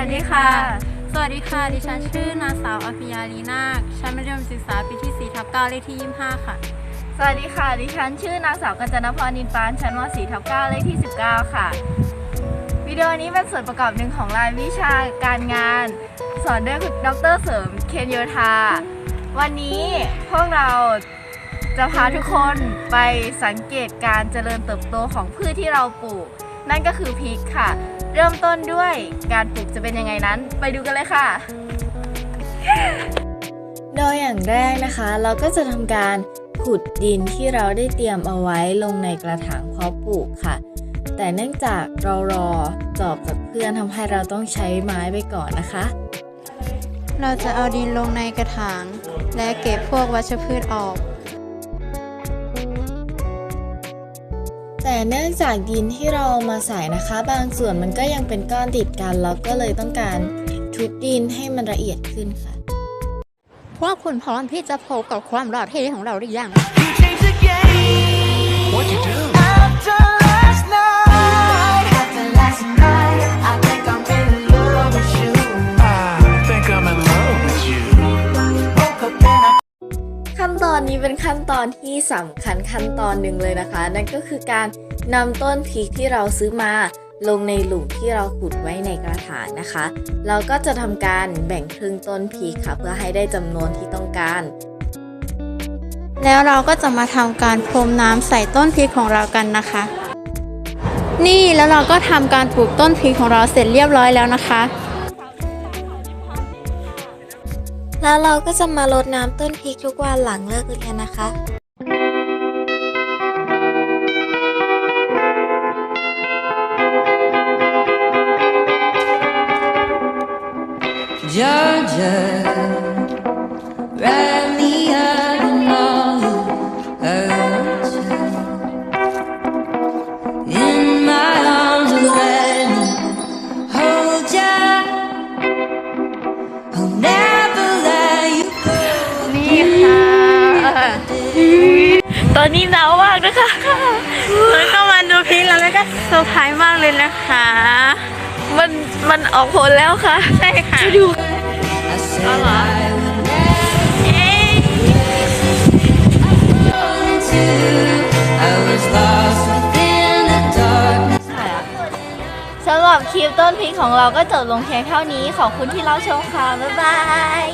วัสดีค่ะ สวัสดีค่ะ ดิฉันชื่อนางสาวอภิยาลีนาคชั้นมัธยมศึกษาปีที่4ทับ9เลขที่25 ค่ะ สวัสดีค่ะ ดิฉันชื่อนางสาวกัญจนพรนินปาน ชั้นม .4 ทับ9เลขที่ 19 ค่ะ วิดีโอนี้เป็นส่วนประกอบหนึ่งของรายวิชาการงาน สอนด้วยดรเสริม เคนโยธา วันนี้พวกเราจะพาทุกคนไปสังเกตการเจริญเติบโตของพืชที่เราปลูก นั่นก็คือพริกค่ะ เริ่มต้นด้วยการปลูกจะเป็นยังไงนั้น ไปดูกันเลยค่ะ โดยอย่างแรกนะคะ เราก็จะทำการขุดดินที่เราได้เตรียมเอาไว้ลงในกระถางเพาะปลูกค่ะ แต่เนื่องจากเรารอจอบจากเพื่อนทำให้เราต้องใช้ไม้ไปก่อนนะคะ เราจะเอาดินลงในกระถาง และเก็บพวกวัชพืชออก แต่เนื่องจากดินที่เราเอามาใส่นะคะ บางส่วนมันก็ยังเป็นก้อนติดกันเราก็เลยต้องการทุบดินให้มันละเอียดขึ้นค่ะ พวกคุณพร้อมที่จะพบกับความหล่อเท่ของเราหรือยัง You changed the game. What'd you do? เป็นขั้นตอนที่สำคัญขั้นตอนหนึ่งเลยนะคะ นั่นก็คือการนำต้นพริกที่เราซื้อมาลงในหลุมที่เราขุดไว้ในกระถางนะคะ เราก็จะทำการแบ่งครึ่งต้นพริกค่ะ เพื่อให้ได้จำนวนที่ต้องการ แล้วเราก็จะมาทำการพรมน้ำใส่ต้นพริกของเรากันนะคะ นี่แล้วเราก็ทำการปลูกต้นพริกของเราเสร็จเรียบร้อยแล้วนะคะ แล้วเราก็จะมารดน้ำต้นพริกทุกวันหลังเลิกเรียนนะคะ Georgia, wrap me up in all you hurt In my arms, let me hold ya. I'll never ตอนนี้หนาวมากนะคะแล้วก็มาดูพริกแล้วก็เซอร์ไพรส์มากเลยนะคะ มันมันออกผลแล้วค่ะ ใช่ค่ะ I said I would never into. I was lost within the darkness. สำหรับคลิปต้นพริกของเราก็จบลงเพียงเท่านี้ ขอบคุณที่รับชมค่ะ บ๊ายบาย